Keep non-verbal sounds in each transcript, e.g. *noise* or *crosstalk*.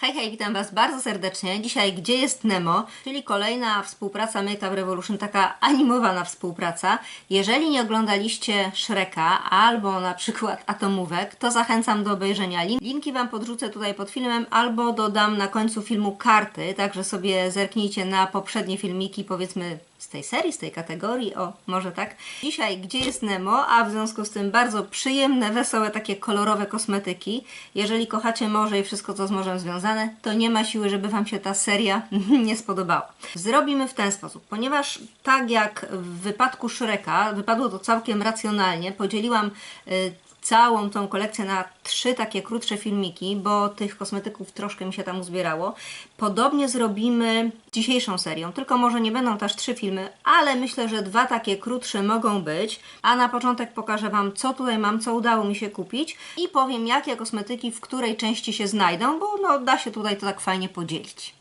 Hej, hej, witam Was bardzo serdecznie. Dzisiaj Gdzie jest Nemo, czyli kolejna współpraca Make Up Revolution, taka animowana współpraca. Jeżeli nie oglądaliście Shreka albo na przykład Atomówek, to zachęcam do obejrzenia. Lin- Linki Wam podrzucę tutaj pod filmem albo dodam na końcu filmu karty, także sobie zerknijcie na poprzednie filmiki, powiedzmy z tej serii, z tej kategorii, o, może tak. Dzisiaj Gdzie jest Nemo, a w związku z tym bardzo przyjemne, wesołe, takie kolorowe kosmetyki. Jeżeli kochacie morze i wszystko, co z morzem związane, to nie ma siły, żeby Wam się ta seria *laughs* nie spodobała. Zrobimy w ten sposób, ponieważ tak jak w wypadku Shreka, wypadło to całkiem racjonalnie, podzieliłam y, całą tą kolekcję na trzy takie krótsze filmiki, bo tych kosmetyków troszkę mi się tam uzbierało. Podobnie zrobimy dzisiejszą serią, tylko może nie będą też trzy filmy, ale myślę, że dwa takie krótsze mogą być. A na początek pokażę Wam, co tutaj mam, co udało mi się kupić i powiem, jakie kosmetyki w której części się znajdą, bo no, da się tutaj to tak fajnie podzielić.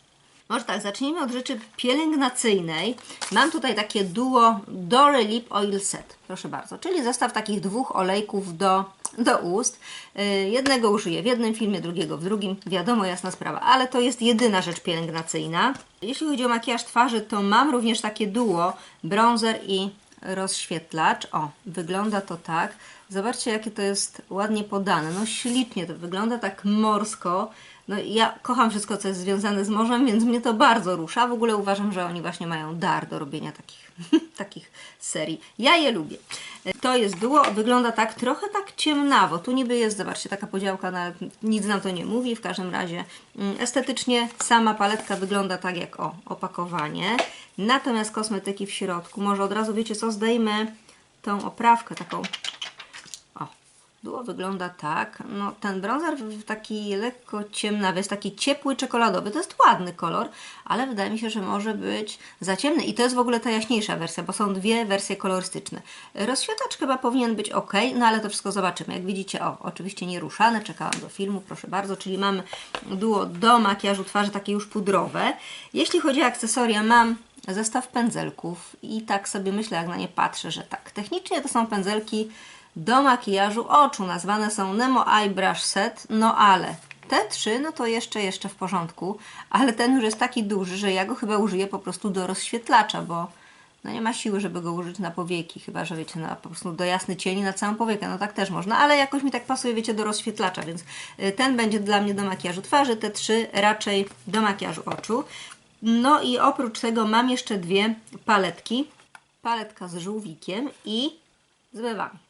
Może tak, zacznijmy od rzeczy pielęgnacyjnej. Mam tutaj takie duo Dory Lip Oil Set. Proszę bardzo, czyli zestaw takich dwóch olejków do, do ust. Yy, jednego użyję w jednym filmie, drugiego w drugim. Wiadomo, jasna sprawa, ale to jest jedyna rzecz pielęgnacyjna. Jeśli chodzi o makijaż twarzy, to mam również takie duo bronzer i rozświetlacz. O, wygląda to tak. Zobaczcie, jakie to jest ładnie podane. No ślicznie to wygląda, tak morsko. No ja kocham wszystko, co jest związane z morzem, więc mnie to bardzo rusza. W ogóle uważam, że oni właśnie mają dar do robienia takich, *laughs* takich serii. Ja je lubię. To jest duo, wygląda tak trochę tak ciemnawo. Tu niby jest, zobaczcie, taka podziałka, na, nic nam to nie mówi. W każdym razie mm, estetycznie sama paletka wygląda tak jak o, opakowanie. Natomiast kosmetyki w środku, może od razu wiecie co, zdejmę tą oprawkę taką duo wygląda tak. No, ten bronzer w- taki lekko ciemnawy, jest taki ciepły czekoladowy. To jest ładny kolor, ale wydaje mi się, że może być za ciemny. I to jest w ogóle ta jaśniejsza wersja, bo są dwie wersje kolorystyczne. Rozświetlacz chyba powinien być ok, no ale to wszystko zobaczymy. Jak widzicie, o, oczywiście nie ruszane, czekałam do filmu, proszę bardzo, czyli mamy duo do makijażu twarzy takie już pudrowe. Jeśli chodzi o akcesoria, mam zestaw pędzelków i tak sobie myślę, jak na nie patrzę, że tak, technicznie to są pędzelki do makijażu oczu, nazwane są Nemo Eyebrush Set, no ale te trzy, no to jeszcze, jeszcze w porządku, ale ten już jest taki duży, że ja go chyba użyję po prostu do rozświetlacza, bo no nie ma siły, żeby go użyć na powieki, chyba że wiecie, na, po prostu do jasny cieni na całą powiekę, no tak też można, ale jakoś mi tak pasuje, wiecie, do rozświetlacza, więc y, ten będzie dla mnie do makijażu twarzy, te trzy raczej do makijażu oczu. No i oprócz tego mam jeszcze dwie paletki. Paletka z żółwikiem i z wywami.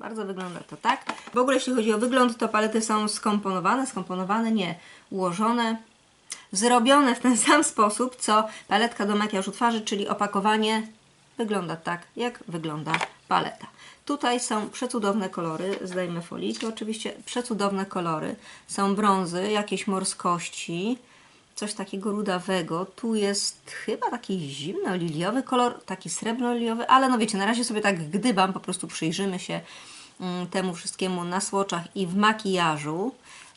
Bardzo, wygląda to tak. W ogóle jeśli chodzi o wygląd, to palety są skomponowane, skomponowane, nie, ułożone, zrobione w ten *laughs* sam sposób, co paletka do makijażu twarzy, czyli opakowanie. Wygląda tak, jak wygląda paleta. Tutaj są przecudowne kolory, zdejmę folikę, oczywiście przecudowne kolory. Są brązy, jakieś morskości, coś takiego rudawego. Tu jest chyba taki zimno-liliowy kolor, taki srebrno-liliowy, ale no wiecie, na razie sobie tak gdybam, po prostu przyjrzymy się mm, temu wszystkiemu na słoczach i w makijażu.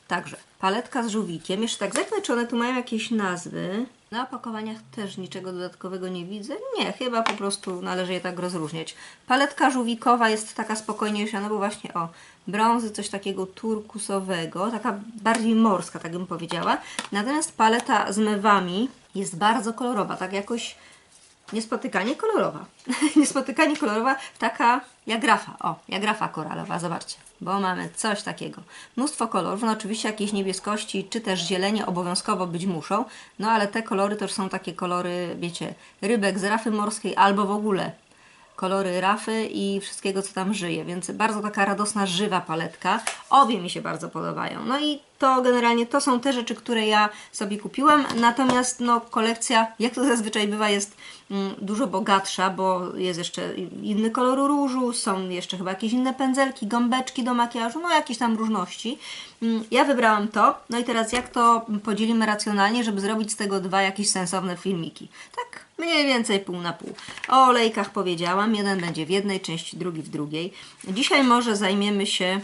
Także paletka z żółwikiem. Jeszcze tak zerknę, czy one tu mają jakieś nazwy. Na opakowaniach też niczego dodatkowego nie widzę. Nie, chyba po prostu należy je tak rozróżniać. Paletka żółwikowa jest taka spokojniejsza, no bo właśnie o brązy, coś takiego turkusowego, taka bardziej morska, tak bym powiedziała. Natomiast paleta z mewami jest bardzo kolorowa, tak jakoś niespotykanie kolorowa. *laughs* niespotykanie kolorowa, taka jak grafa. O, jak grafa koralowa, zobaczcie. Bo mamy coś takiego. Mnóstwo kolorów, no oczywiście jakieś niebieskości, czy też zielenie obowiązkowo być muszą, no ale te kolory już są takie kolory, wiecie, rybek z rafy morskiej albo w ogóle kolory rafy i wszystkiego, co tam żyje, więc bardzo taka radosna, żywa paletka. Obie mi się bardzo podobają. No i to generalnie to są te rzeczy, które ja sobie kupiłam, natomiast no kolekcja, jak to zazwyczaj bywa, jest mm, dużo bogatsza, bo jest jeszcze inny kolor różu, są jeszcze chyba jakieś inne pędzelki, gąbeczki do makijażu, no jakieś tam różności. Mm, Ja wybrałam to, no i teraz jak to podzielimy racjonalnie, żeby zrobić z tego dwa jakieś sensowne filmiki. Tak mniej więcej pół na pół. O olejkach powiedziałam, jeden będzie w jednej części, drugi w drugiej. Dzisiaj może zajmiemy się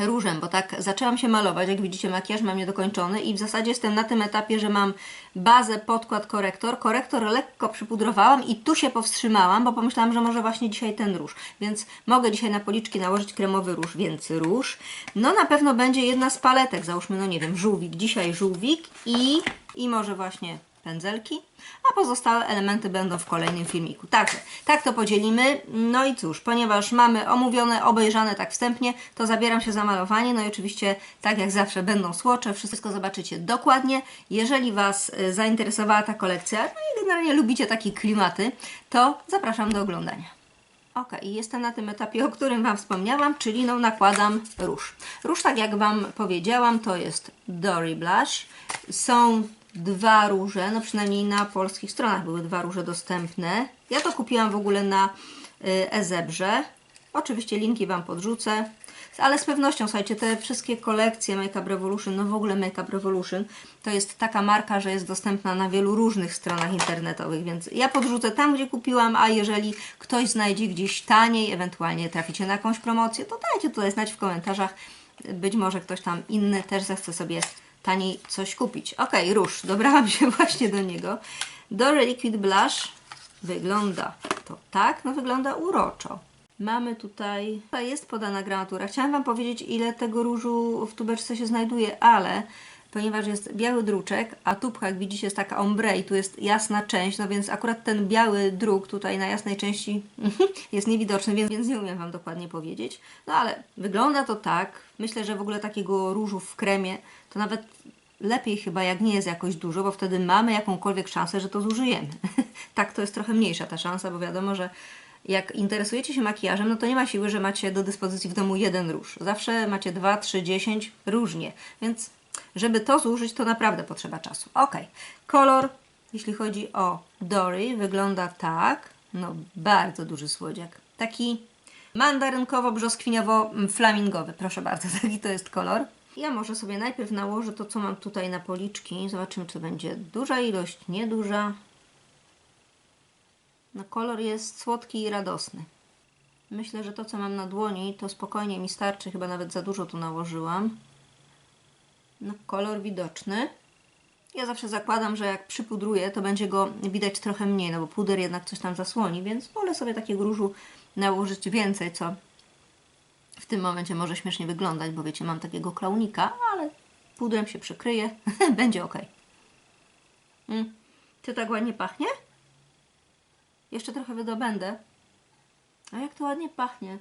różem, bo tak zaczęłam się malować, jak widzicie makijaż mam niedokończony i w zasadzie jestem na tym etapie, że mam bazę, podkład, korektor. Korektor lekko przypudrowałam i tu się powstrzymałam, bo pomyślałam, że może właśnie dzisiaj ten róż, więc mogę dzisiaj na policzki nałożyć kremowy róż, więc róż. No na pewno będzie jedna z paletek, załóżmy, no nie wiem, żółwik, dzisiaj żółwik i, i może właśnie pędzelki, a pozostałe elementy będą w kolejnym filmiku. Także tak to podzielimy. No i cóż, ponieważ mamy omówione, obejrzane tak wstępnie, to zabieram się za malowanie. No i oczywiście, tak jak zawsze, będą słocze, wszystko zobaczycie dokładnie. Jeżeli Was y, zainteresowała ta kolekcja, no i generalnie lubicie takie klimaty, to zapraszam do oglądania. Ok, jestem na tym etapie, o którym Wam wspomniałam, czyli no nakładam róż. Róż, tak jak Wam powiedziałam, to jest Dory Blush. Są dwa róże, no przynajmniej na polskich stronach były dwa róże dostępne. Ja to kupiłam w ogóle na y, Ezebrze. Oczywiście linki Wam podrzucę. Ale z pewnością, słuchajcie, te wszystkie kolekcje Makeup Revolution, no w ogóle Makeup Revolution, to jest taka marka, że jest dostępna na wielu różnych stronach internetowych, więc ja podrzucę tam, gdzie kupiłam, a jeżeli ktoś znajdzie gdzieś taniej, ewentualnie traficie na jakąś promocję, to dajcie tutaj znać w komentarzach. Być może ktoś tam inny też zechce sobie taniej coś kupić. Ok, róż, dobrałam się *laughs* właśnie do niego. Dory Liquid Blush wygląda to tak, no wygląda uroczo. Mamy tutaj, tutaj jest podana gramatura. Chciałam Wam powiedzieć, ile tego różu w tubeczce się znajduje, ale ponieważ jest biały druczek, a tubka, jak widzicie, jest taka ombre i tu jest jasna część, no więc akurat ten biały druk tutaj na jasnej części *laughs* jest niewidoczny, więc, więc nie umiem Wam dokładnie powiedzieć. No ale wygląda to tak. Myślę, że w ogóle takiego różu w kremie to nawet lepiej chyba jak nie jest jakoś dużo, bo wtedy mamy jakąkolwiek szansę, że to zużyjemy. *laughs* tak to jest trochę mniejsza ta szansa, bo wiadomo, że jak interesujecie się makijażem, no to nie ma siły, że macie do dyspozycji w domu jeden róż. Zawsze macie dwa, trzy, dziesięć, różnie. Więc żeby to zużyć, to naprawdę potrzeba czasu. Ok, kolor, jeśli chodzi o Dory, wygląda tak. No, bardzo duży słodziak. Taki mandarynkowo-brzoskwiniowo-flamingowy. Proszę bardzo, *laughs* taki to jest kolor. Ja może sobie najpierw nałożę to, co mam tutaj na policzki. Zobaczymy, czy będzie duża ilość, nieduża. No kolor jest słodki i radosny. Myślę, że to, co mam na dłoni, to spokojnie mi starczy. Chyba nawet za dużo tu nałożyłam. No kolor widoczny. Ja zawsze zakładam, że jak przypudruję, to będzie go widać trochę mniej, no bo puder jednak coś tam zasłoni, więc wolę sobie takiego różu nałożyć więcej, co w tym momencie może śmiesznie wyglądać, bo wiecie, mam takiego klaunika, ale pudrem się przykryje, *laughs* będzie ok. Mm. Czy tak ładnie pachnie? Jeszcze trochę wydobędę. A jak to ładnie pachnie.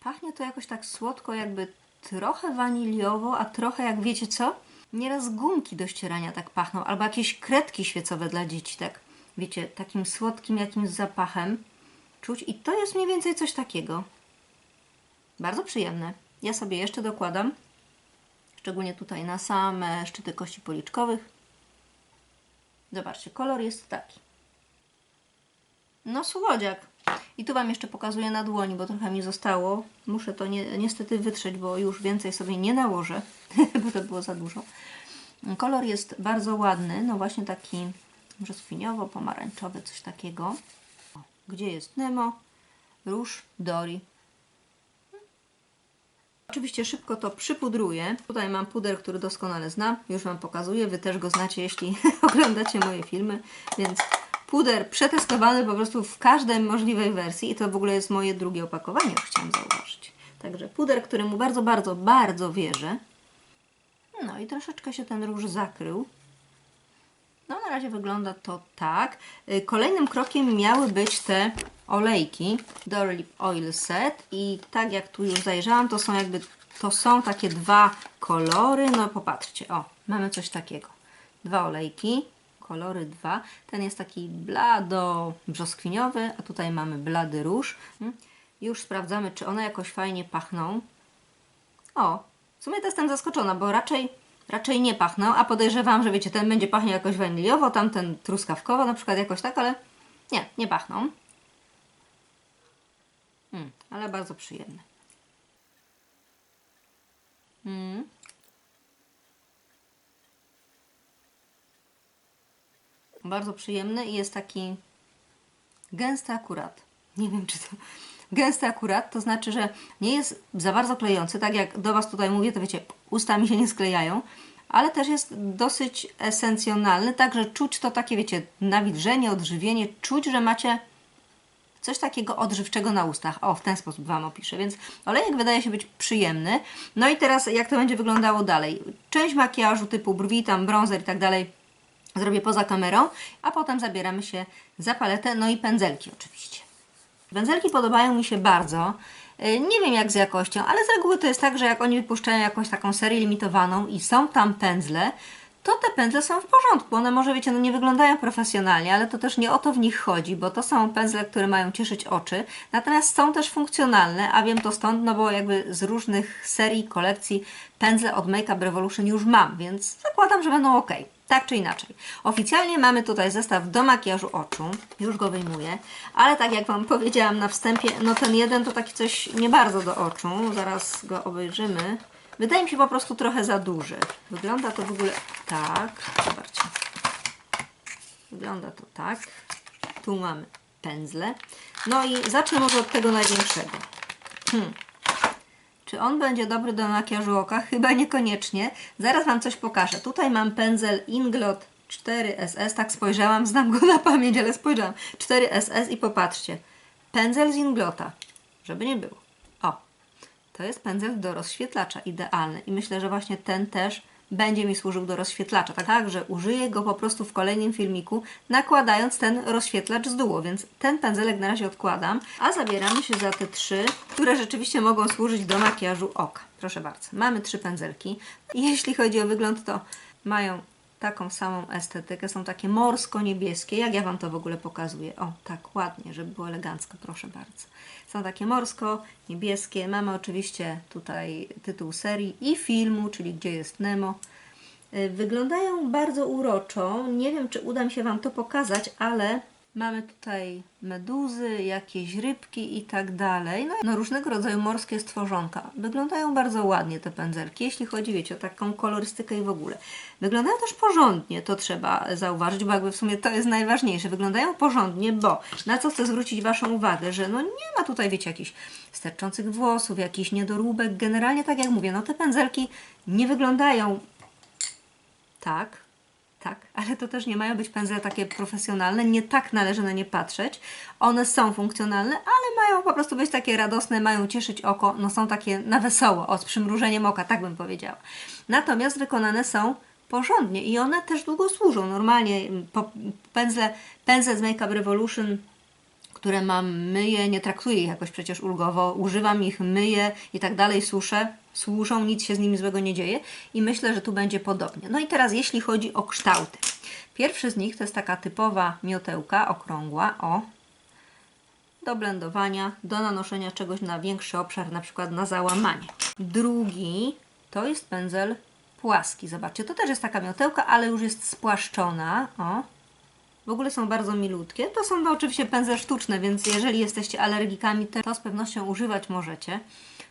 Pachnie to jakoś tak słodko, jakby trochę waniliowo, a trochę jak wiecie co? Nieraz gumki do ścierania tak pachną, albo jakieś kredki świecowe dla dzieci, tak wiecie, takim słodkim jakimś zapachem czuć. I to jest mniej więcej coś takiego. Bardzo przyjemne. Ja sobie jeszcze dokładam, szczególnie tutaj na same szczyty kości policzkowych. Zobaczcie, kolor jest taki. No słodziak. I tu Wam jeszcze pokazuję na dłoni, bo trochę mi zostało. Muszę to ni niestety wytrzeć, bo już więcej sobie nie nałożę, *laughs* bo to było za dużo. Kolor jest bardzo ładny, no właśnie taki brzoskwiniowo-pomarańczowy, coś takiego. O, gdzie jest Nemo? Róż Dori. Oczywiście szybko to przypudruję. Tutaj mam puder, który doskonale znam. Już Wam pokazuję. Wy też go znacie, jeśli *laughs* oglądacie moje filmy. Więc puder przetestowany po prostu w każdej możliwej wersji. I to w ogóle jest moje drugie opakowanie, już chciałam zauważyć. Także puder, któremu bardzo, bardzo, bardzo wierzę. No i troszeczkę się ten róż zakrył. No na razie wygląda to tak. Y, Kolejnym krokiem miały być te olejki Dory Lip Oil Set i tak jak tu już zajrzałam, to są jakby to są takie dwa kolory. No popatrzcie, o, mamy coś takiego. Dwa olejki, kolory dwa. Ten jest taki blado brzoskwiniowy, a tutaj mamy blady róż. Mm. Już sprawdzamy, czy one jakoś fajnie pachną. O, w sumie to jestem zaskoczona, bo raczej, raczej nie pachną, a podejrzewam, że wiecie, ten będzie pachniał jakoś waniliowo, tamten truskawkowo na przykład jakoś tak, ale nie, nie pachną. Mm, ale bardzo przyjemne. Mm. Bardzo przyjemny i jest taki gęsty akurat. Nie wiem, czy to gęsty akurat, to znaczy, że nie jest za bardzo klejący, tak jak do Was tutaj mówię, to wiecie, usta mi się nie sklejają, ale też jest dosyć esencjonalny, także czuć to takie, wiecie, nawilżenie, odżywienie, czuć, że macie coś takiego odżywczego na ustach. O, w ten sposób Wam opiszę. Więc olejek wydaje się być przyjemny. No i teraz jak to będzie wyglądało dalej? Część makijażu typu brwi, tam bronzer i tak dalej zrobię poza kamerą, a potem zabieramy się za paletę, no i pędzelki oczywiście. Pędzelki podobają mi się bardzo. Yy, Nie wiem jak z jakością, ale z reguły to jest tak, że jak oni wypuszczają jakąś taką serię limitowaną i są tam pędzle, to te pędzle są w porządku. One może, wiecie, no nie wyglądają profesjonalnie, ale to też nie o to w nich chodzi, bo to są pędzle, które mają cieszyć oczy, natomiast są też funkcjonalne, a wiem to stąd, no bo jakby z różnych serii, kolekcji pędzle od Makeup Revolution już mam, więc zakładam, że będą ok. Tak czy inaczej. Oficjalnie mamy tutaj zestaw do makijażu oczu. Już go wyjmuję. Ale tak jak Wam powiedziałam na wstępie, no ten jeden to taki coś nie bardzo do oczu. Zaraz go obejrzymy. Wydaje mi się po prostu trochę za duży. Wygląda to w ogóle tak. Zobaczcie. Wygląda to tak. Tu mamy pędzle. No i zacznę może od tego największego. Hmm. Czy on będzie dobry do makijażu oka? Chyba niekoniecznie. Zaraz Wam coś pokażę. Tutaj mam pędzel Inglot 4SS. Tak spojrzałam, znam go na pamięć, ale spojrzałam. 4SS i popatrzcie. Pędzel z Inglota. Żeby nie było. O, to jest pędzel do rozświetlacza. Idealny. I myślę, że właśnie ten też będzie mi służył do rozświetlacza. Tak, tak, że użyję go po prostu w kolejnym filmiku, nakładając ten rozświetlacz z dół, więc ten pędzelek na razie odkładam, a zabieramy się za te trzy, które rzeczywiście mogą służyć do makijażu oka. Proszę bardzo, mamy trzy pędzelki. Jeśli chodzi o wygląd, to mają taką samą estetykę, są takie morsko-niebieskie, jak ja Wam to w ogóle pokazuję. O, tak ładnie, żeby było elegancko, proszę bardzo. Są takie morsko-niebieskie. Mamy oczywiście tutaj tytuł serii i filmu, czyli Gdzie jest Nemo. Y, Wyglądają bardzo uroczo. Nie wiem, czy uda mi się Wam to pokazać, ale mamy tutaj meduzy, jakieś rybki i tak dalej. No, no różnego rodzaju morskie stworzonka. Wyglądają bardzo ładnie te pędzelki, jeśli chodzi, wiecie, o taką kolorystykę i w ogóle. Wyglądają też porządnie, to trzeba zauważyć, bo jakby w sumie to jest najważniejsze. Wyglądają porządnie, bo na co chcę zwrócić Waszą uwagę, że no nie ma tutaj, wiecie, jakichś sterczących włosów, jakiś niedoróbek. Generalnie, tak jak mówię, no te pędzelki nie wyglądają tak, tak, ale to też nie mają być pędzle takie profesjonalne, nie tak należy na nie patrzeć. One są funkcjonalne, ale mają po prostu być takie radosne, mają cieszyć oko, no są takie na wesoło, o, z przymrużeniem oka, tak bym powiedziała. Natomiast wykonane są porządnie i one też długo służą. Normalnie mm, po, pędzle, pędzle z Makeup Revolution które mam, myję, nie traktuję ich jakoś przecież ulgowo, używam ich, myję i tak dalej, suszę, służą, nic się z nimi złego nie dzieje i myślę, że tu będzie podobnie. No i teraz jeśli chodzi o kształty. Pierwszy z nich to jest taka typowa miotełka, okrągła, o, do blendowania, do nanoszenia czegoś na większy obszar, na przykład na załamanie. Drugi to jest pędzel płaski, zobaczcie, to też jest taka miotełka, ale już jest spłaszczona, o, w ogóle są bardzo milutkie. To są oczywiście pędzle sztuczne, więc jeżeli jesteście alergikami, to z pewnością używać możecie.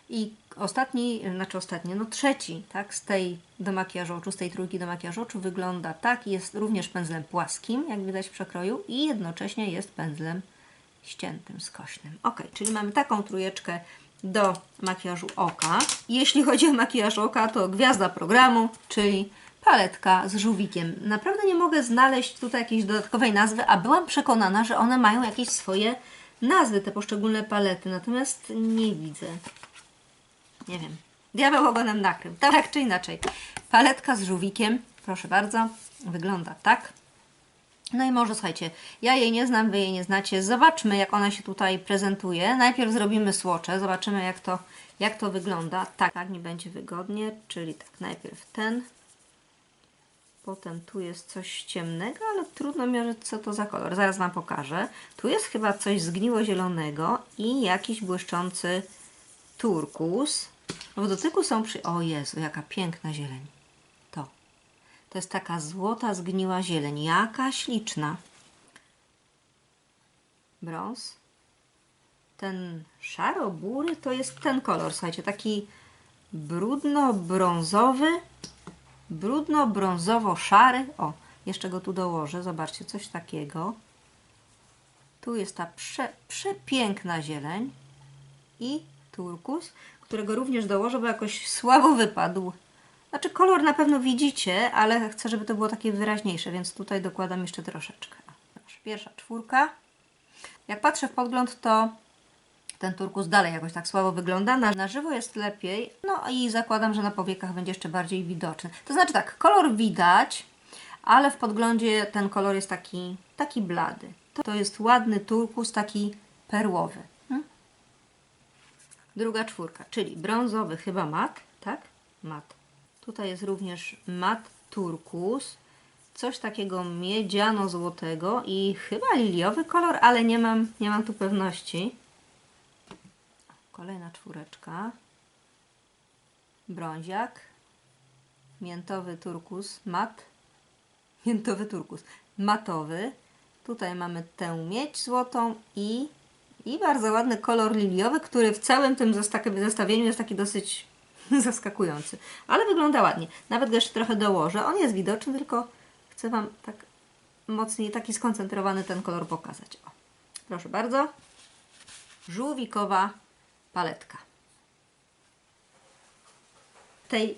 I ostatni, znaczy ostatni, no trzeci, tak, z tej do makijażu oczu, z tej trójki do makijażu oczu wygląda tak. Jest również pędzlem płaskim, jak widać w przekroju, i jednocześnie jest pędzlem ściętym, skośnym. Ok, czyli mamy taką trójeczkę do makijażu oka. Jeśli chodzi o makijaż oka, to gwiazda programu, czyli paletka z żółwikiem. Naprawdę nie mogę znaleźć tutaj jakiejś dodatkowej nazwy, a byłam przekonana, że one mają jakieś swoje nazwy, te poszczególne palety, natomiast nie widzę. Nie wiem. Diabeł ogonem nakrył. Tak czy inaczej. Paletka z żółwikiem, proszę bardzo, wygląda tak. No i może słuchajcie, ja jej nie znam, wy jej nie znacie. Zobaczmy, jak ona się tutaj prezentuje. Najpierw zrobimy słocze, zobaczymy, jak to, jak to wygląda. Tak, tak mi będzie wygodnie, czyli tak, najpierw ten. Potem tu jest coś ciemnego, ale trudno mierzyć, co to za kolor. Zaraz Wam pokażę. Tu jest chyba coś zgniło-zielonego i jakiś błyszczący turkus. W dotyku są przy... O Jezu, jaka piękna zieleń. To. To jest taka złota, zgniła zieleń. Jaka śliczna. Brąz. Ten szaro-bury to jest ten kolor, słuchajcie, taki brudno-brązowy, brudno-brązowo-szary. O, jeszcze go tu dołożę, zobaczcie, coś takiego. Tu jest ta prze, przepiękna zieleń. i turkus, którego również dołożę, bo jakoś słabo wypadł. Znaczy kolor na pewno widzicie, ale chcę, żeby to było takie wyraźniejsze, więc tutaj dokładam jeszcze troszeczkę. Pierwsza czwórka. Jak patrzę w podgląd, to ten turkus dalej jakoś tak słabo wygląda. Na, na żywo jest lepiej. No i zakładam, że na powiekach będzie jeszcze bardziej widoczny. To znaczy tak, kolor widać, ale w podglądzie ten kolor jest taki, taki blady. To, to jest ładny turkus, taki perłowy. Druga czwórka, czyli brązowy chyba mat, tak? Mat. Tutaj jest również mat turkus. Coś takiego miedziano-złotego i chyba liliowy kolor, ale nie mam, nie mam tu pewności. Kolejna czwóreczka. Brąziak. Miętowy turkus. Mat. Miętowy turkus. Matowy. Tutaj mamy tę miedź złotą i, i bardzo ładny kolor liliowy, który w całym tym zesta- zestawieniu jest taki dosyć *laughs* zaskakujący. Ale wygląda ładnie. Nawet go jeszcze trochę dołożę. On jest widoczny, tylko chcę Wam tak mocniej taki skoncentrowany ten kolor pokazać. O, proszę bardzo. Żółwikowa paletka. W tej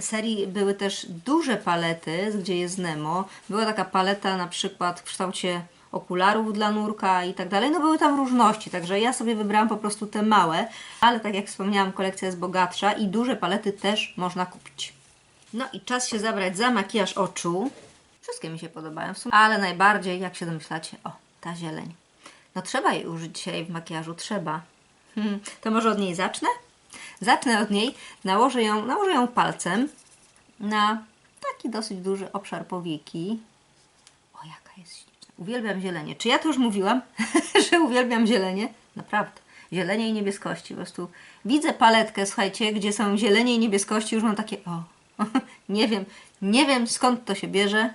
serii były też duże palety, gdzie jest Nemo. Była taka paleta na przykład w kształcie okularów dla nurka i tak dalej. No były tam różności, także ja sobie wybrałam po prostu te małe, ale tak jak wspomniałam, kolekcja jest bogatsza i duże palety też można kupić. No i czas się zabrać za makijaż oczu. Wszystkie mi się podobają w sumie, ale najbardziej, jak się domyślacie, o, ta zieleń. No trzeba jej użyć dzisiaj w makijażu, trzeba. Hmm, *laughs* to może od niej zacznę? Zacznę od niej, nałożę ją, nałożę ją palcem na taki dosyć duży obszar powieki. O, jaka jest. Uwielbiam zielenie. Czy ja to już mówiłam, *laughs* że uwielbiam zielenie? Naprawdę. Zielenie i niebieskości. Po prostu widzę paletkę, słuchajcie, gdzie są zielenie i niebieskości, już mam takie, o, *laughs* nie wiem, nie wiem skąd to się bierze.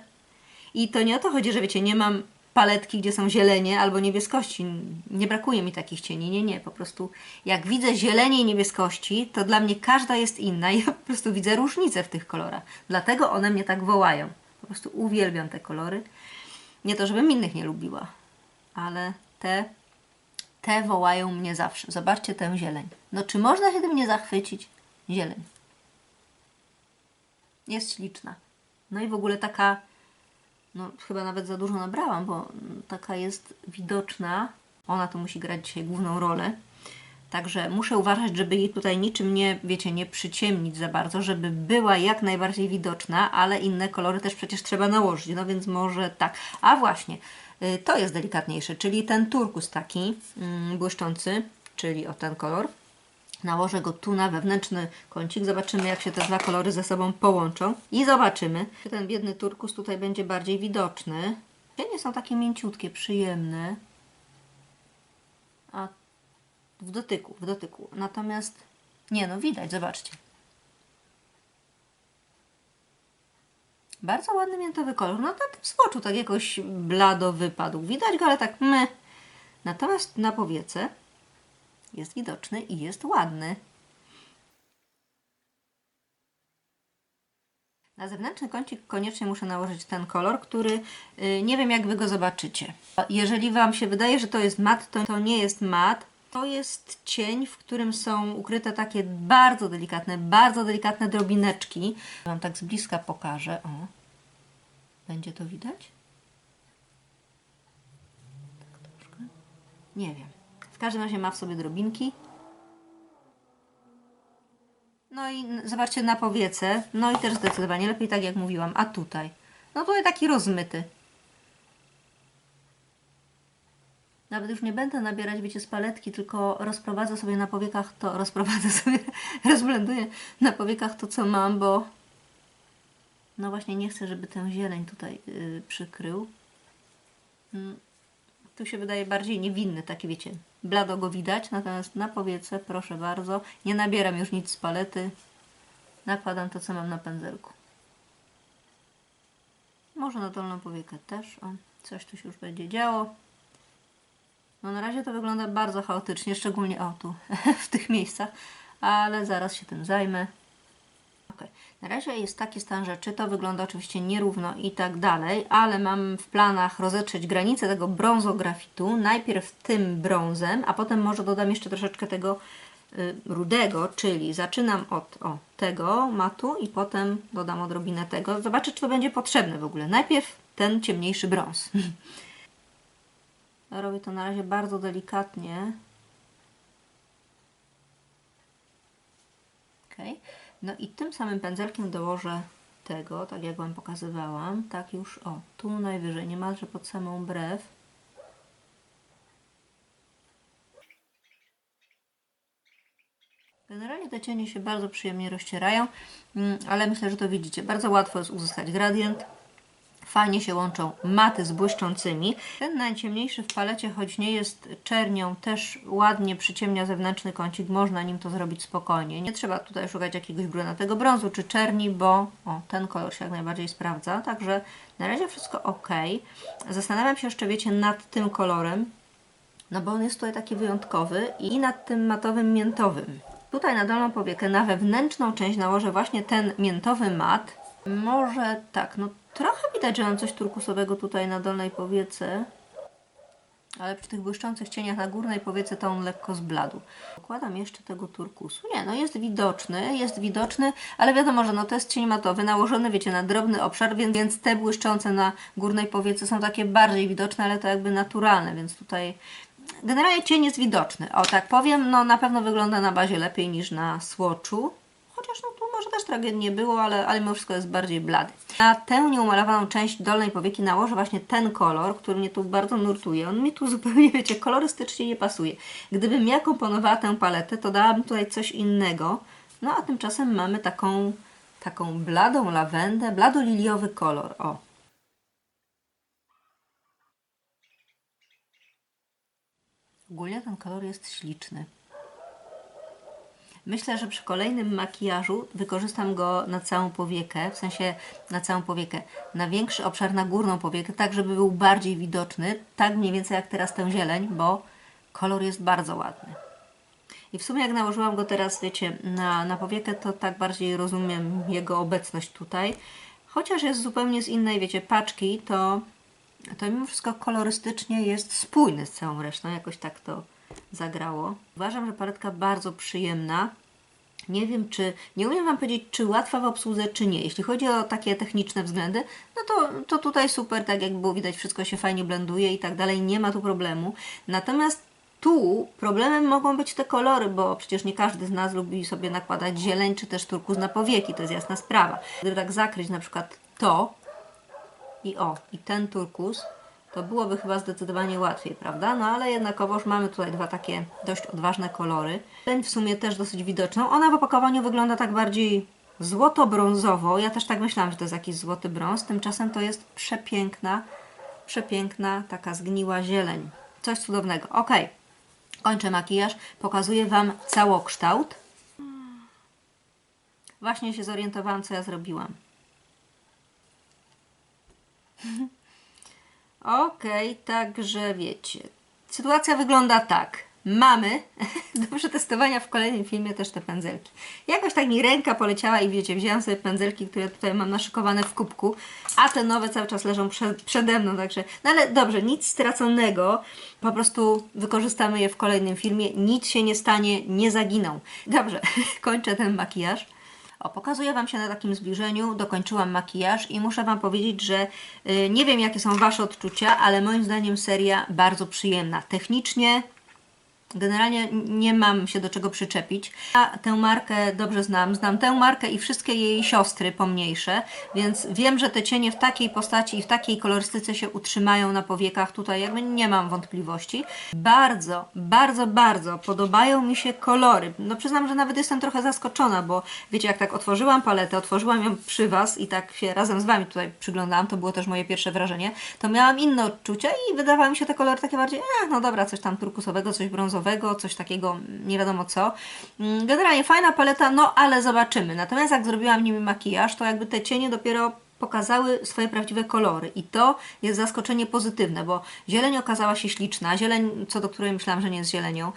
I to nie o to chodzi, że wiecie, nie mam paletki, gdzie są zielenie albo niebieskości. Nie brakuje mi takich cieni. Nie, nie. Po prostu jak widzę zielenie i niebieskości, to dla mnie każda jest inna ja po prostu widzę różnicę w tych kolorach. Dlatego one mnie tak wołają. Po prostu uwielbiam te kolory. Nie to, żebym innych nie lubiła, ale te, te wołają mnie zawsze. Zobaczcie tę zieleń. No czy można się tym nie zachwycić? Zieleń. Jest śliczna. No i w ogóle taka no chyba nawet za dużo nabrałam, bo taka jest widoczna. Ona tu musi grać dzisiaj główną rolę. Także muszę uważać, żeby jej tutaj niczym nie, wiecie, nie przyciemnić za bardzo, żeby była jak najbardziej widoczna, ale inne kolory też przecież trzeba nałożyć, no więc może tak. A właśnie, y, to jest delikatniejsze, czyli ten turkus taki mm, błyszczący, czyli o ten kolor. Nałożę go tu na wewnętrzny kącik. Zobaczymy, jak się te dwa kolory ze sobą połączą. I zobaczymy, czy ten biedny turkus tutaj będzie bardziej widoczny. Cienie są takie mięciutkie, przyjemne. W dotyku, w dotyku. Natomiast nie no, widać, zobaczcie. Bardzo ładny miętowy kolor. No na tym swoczu tak jakoś blado wypadł. Widać go, ale tak my. Natomiast na powiece jest widoczny i jest ładny. Na zewnętrzny kącik koniecznie muszę nałożyć ten kolor, który y, nie wiem jak Wy go zobaczycie. Jeżeli Wam się wydaje, że to jest mat, to to nie jest mat. To jest cień, w którym są ukryte takie bardzo delikatne, bardzo delikatne drobineczki. Wam tak z bliska pokażę. O, będzie to widać? Tak troszkę. Nie wiem. W każdym razie ma w sobie drobinki. No i zobaczcie na powiece. No i też zdecydowanie lepiej tak jak mówiłam. A tutaj? No tutaj taki rozmyty. Nawet już nie będę nabierać, wiecie, z paletki, tylko rozprowadzę sobie na powiekach to, *laughs* rozprowadzę sobie, rozblenduję na powiekach to, co mam, bo no właśnie nie chcę, żeby ten zieleń tutaj yy, przykrył. Mm, tu się wydaje bardziej niewinny, taki wiecie, blado go widać, natomiast na powiece, proszę bardzo, nie nabieram już nic z palety, nakładam to, co mam na pędzelku. Może na dolną powiekę też, o, coś tu się już będzie działo. No na razie to wygląda bardzo chaotycznie, szczególnie o tu, *laughs* w tych miejscach, ale zaraz się tym zajmę. Ok, na razie jest taki stan rzeczy, to wygląda oczywiście nierówno i tak dalej, ale mam w planach rozetrzeć granicę tego brązografitu, najpierw tym brązem, a potem może dodam jeszcze troszeczkę tego y, rudego, czyli zaczynam od o, tego matu i potem dodam odrobinę tego. Zobaczę, czy to będzie potrzebne w ogóle. Najpierw ten ciemniejszy brąz. *laughs* Robię to na razie bardzo delikatnie. Ok. No i tym samym pędzelkiem dołożę tego, tak jak Wam pokazywałam. Tak już, o, tu najwyżej, niemalże pod samą brew. Generalnie te cienie się bardzo przyjemnie rozcierają, mm, ale myślę, że to widzicie. Bardzo łatwo jest uzyskać gradient. Fajnie się łączą maty z błyszczącymi. Ten najciemniejszy w palecie, choć nie jest czernią, też ładnie przyciemnia zewnętrzny kącik. Można nim to zrobić spokojnie. Nie trzeba tutaj szukać jakiegoś brunatnego brązu czy czerni, bo o, ten kolor się jak najbardziej sprawdza. Także na razie wszystko ok. Zastanawiam się jeszcze, wiecie, nad tym kolorem, no bo on jest tutaj taki wyjątkowy i nad tym matowym miętowym. Tutaj na dolną powiekę, na wewnętrzną część nałożę właśnie ten miętowy mat. Może tak, no trochę widać, że mam coś turkusowego tutaj na dolnej powiece. Ale przy tych błyszczących cieniach na górnej powiece to on lekko zbladł. Dokładam jeszcze tego turkusu. Nie, no jest widoczny, jest widoczny, ale wiadomo, że no to jest cień matowy, nałożony, wiecie, na drobny obszar, więc, więc te błyszczące na górnej powiece są takie bardziej widoczne, ale to jakby naturalne, więc tutaj generalnie cień jest widoczny. O tak powiem, no na pewno wygląda na bazie lepiej niż na słoczu. Chociaż no tu może też tragedii nie było, ale, ale mimo wszystko jest bardziej blady. Na tę nieumalowaną część dolnej powieki nałożę właśnie ten kolor, który mnie tu bardzo nurtuje. On mi tu *laughs* zupełnie, wiecie, kolorystycznie nie pasuje. Gdybym ja komponowała tę paletę, to dałabym tutaj coś innego. No a tymczasem mamy taką, taką bladą lawendę, blado-liliowy kolor. O, Ogólnie ten kolor jest śliczny. Myślę, że przy kolejnym makijażu wykorzystam go na całą powiekę, w sensie na całą powiekę, na większy obszar, na górną powiekę, tak żeby był bardziej widoczny, tak mniej więcej jak teraz tę zieleń, bo kolor jest bardzo ładny. I w sumie jak nałożyłam go teraz, wiecie, na, na powiekę, to tak bardziej rozumiem jego obecność tutaj. Chociaż jest zupełnie z innej, wiecie, paczki, to to mimo wszystko kolorystycznie jest spójny z całą resztą, jakoś tak to zagrało. Uważam, że paletka bardzo przyjemna. Nie wiem, czy, nie umiem Wam powiedzieć, czy łatwa w obsłudze, czy nie. Jeśli chodzi o takie techniczne względy, no to, to tutaj super, tak jak było widać, wszystko się fajnie blenduje i tak dalej, nie ma tu problemu. Natomiast tu problemem mogą być te kolory, bo przecież nie każdy z nas lubi sobie nakładać zieleń, czy też turkus na powieki, to jest jasna sprawa. Gdyby tak zakryć na przykład to, i o, i ten turkus, to byłoby chyba zdecydowanie łatwiej, prawda? No ale jednakowoż mamy tutaj dwa takie dość odważne kolory. Ten w sumie też dosyć widoczną. Ona w opakowaniu wygląda tak bardziej złoto-brązowo. Ja też tak myślałam, że to jest jakiś złoty brąz. Tymczasem to jest przepiękna, przepiękna taka zgniła zieleń. Coś cudownego. Ok, kończę makijaż. Pokazuję Wam całokształt. Właśnie się zorientowałam, co ja zrobiłam. *laughs* Okej, także wiecie. Sytuacja wygląda tak. Mamy *laughs* do przetestowania w kolejnym filmie też te pędzelki. Jakoś tak mi ręka poleciała i wiecie, wzięłam sobie pędzelki, które tutaj mam naszykowane w kubku, a te nowe cały czas leżą przed, przede mną, także... No ale dobrze, nic straconego, po prostu wykorzystamy je w kolejnym filmie, nic się nie stanie, nie zaginą. Dobrze, *laughs* kończę ten makijaż. O, pokazuję Wam się na takim zbliżeniu, dokończyłam makijaż i muszę Wam powiedzieć, że y, nie wiem jakie są Wasze odczucia, ale moim zdaniem seria bardzo przyjemna. Technicznie Generalnie nie mam się do czego przyczepić. Ja tę markę dobrze znam. Znam tę markę i wszystkie jej siostry pomniejsze, więc wiem, że te cienie w takiej postaci i w takiej kolorystyce się utrzymają na powiekach. Tutaj jakby nie mam wątpliwości. Bardzo, bardzo, bardzo podobają mi się kolory. No przyznam, że nawet jestem trochę zaskoczona, bo wiecie, jak tak otworzyłam paletę, otworzyłam ją przy Was i tak się razem z Wami tutaj przyglądałam, to było też moje pierwsze wrażenie, to miałam inne odczucia i wydawały mi się te kolory takie bardziej, eh, no dobra, coś tam turkusowego, coś brązowego, coś takiego, nie wiadomo co. Mm, Generalnie fajna paleta, no ale zobaczymy. Natomiast jak zrobiłam nimi makijaż, to jakby te cienie dopiero pokazały swoje prawdziwe kolory i to jest zaskoczenie pozytywne, bo zieleń okazała się śliczna, zieleń, co do której myślałam, że nie jest zielenią.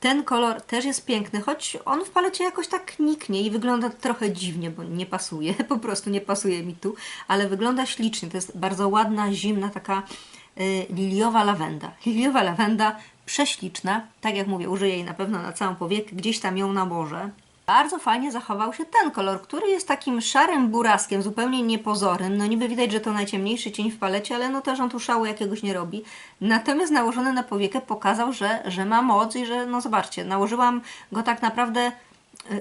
Ten kolor też jest piękny, choć on w palecie jakoś tak niknie i wygląda trochę dziwnie, bo nie pasuje, *laughs* po prostu nie pasuje mi tu, ale wygląda ślicznie. To jest bardzo ładna, zimna, taka y, liliowa lawenda. *laughs* Liliowa lawenda prześliczna. Tak jak mówię, użyję jej na pewno na całą powiekę, gdzieś tam ją nałożę. Bardzo fajnie zachował się ten kolor, który jest takim szarym buraskiem, zupełnie niepozornym. No niby widać, że to najciemniejszy cień w palecie, ale no też on tu szału jakiegoś nie robi. Natomiast nałożony na powiekę pokazał, że, że ma moc i że, no zobaczcie, nałożyłam go tak naprawdę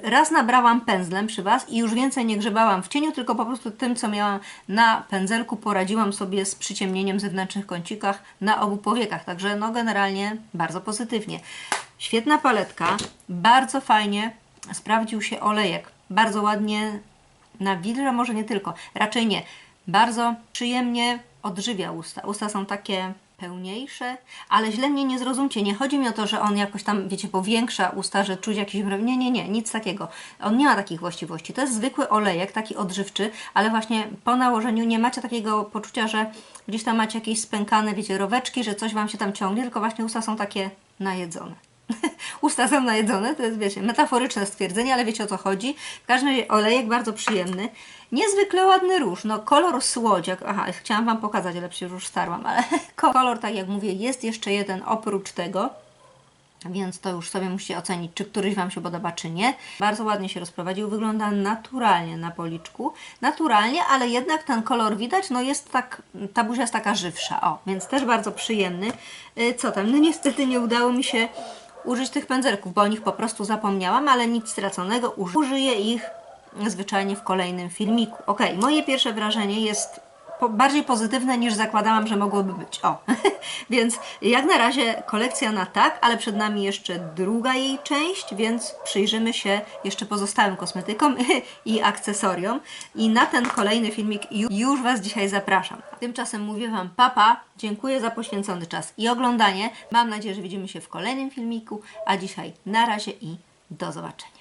Raz nabrałam pędzlem przy Was i już więcej nie grzebałam w cieniu, tylko po prostu tym, co miałam na pędzelku, poradziłam sobie z przyciemnieniem zewnętrznych kącikach na obu powiekach. Także no generalnie bardzo pozytywnie. Świetna paletka, bardzo fajnie sprawdził się olejek. Bardzo ładnie nawilża, może nie tylko, raczej nie. Bardzo przyjemnie odżywia usta. Usta są takie pełniejsze, ale źle mnie nie zrozumcie. Nie chodzi mi o to, że on jakoś tam, wiecie, powiększa usta, że czuć jakiś mrow. Nie, nie, nie, nic takiego. On nie ma takich właściwości. To jest zwykły olejek, taki odżywczy, ale właśnie po nałożeniu nie macie takiego poczucia, że gdzieś tam macie jakieś spękane, wiecie, roweczki, że coś Wam się tam ciągnie, tylko właśnie usta są takie najedzone. *laughs* Usta są najedzone, to jest, wiecie, metaforyczne stwierdzenie, ale wiecie o co chodzi. W każdym razie olejek bardzo przyjemny. Niezwykle ładny róż, no kolor słodziak, aha, chciałam Wam pokazać, ale przecież już starłam, ale *laughs* kolor, tak jak mówię, jest jeszcze jeden oprócz tego. Więc to już sobie musicie ocenić, czy któryś Wam się podoba, czy nie. Bardzo ładnie się rozprowadził, wygląda naturalnie na policzku. Naturalnie, ale jednak ten kolor widać, no jest tak, ta buzia jest taka żywsza, o, więc też bardzo przyjemny. Y, Co tam, no niestety nie udało mi się użyć tych pędzelków, bo o nich po prostu zapomniałam, ale nic straconego, uży- użyję ich zwyczajnie w kolejnym filmiku. Ok, moje pierwsze wrażenie jest po, bardziej pozytywne niż zakładałam, że mogłoby być. O, *laughs* więc jak na razie kolekcja na tak, ale przed nami jeszcze druga jej część, więc przyjrzymy się jeszcze pozostałym kosmetykom *laughs* i akcesoriom. I na ten kolejny filmik ju- już Was dzisiaj zapraszam. Tymczasem mówię Wam papa, dziękuję za poświęcony czas i oglądanie. Mam nadzieję, że widzimy się w kolejnym filmiku, a dzisiaj na razie i do zobaczenia.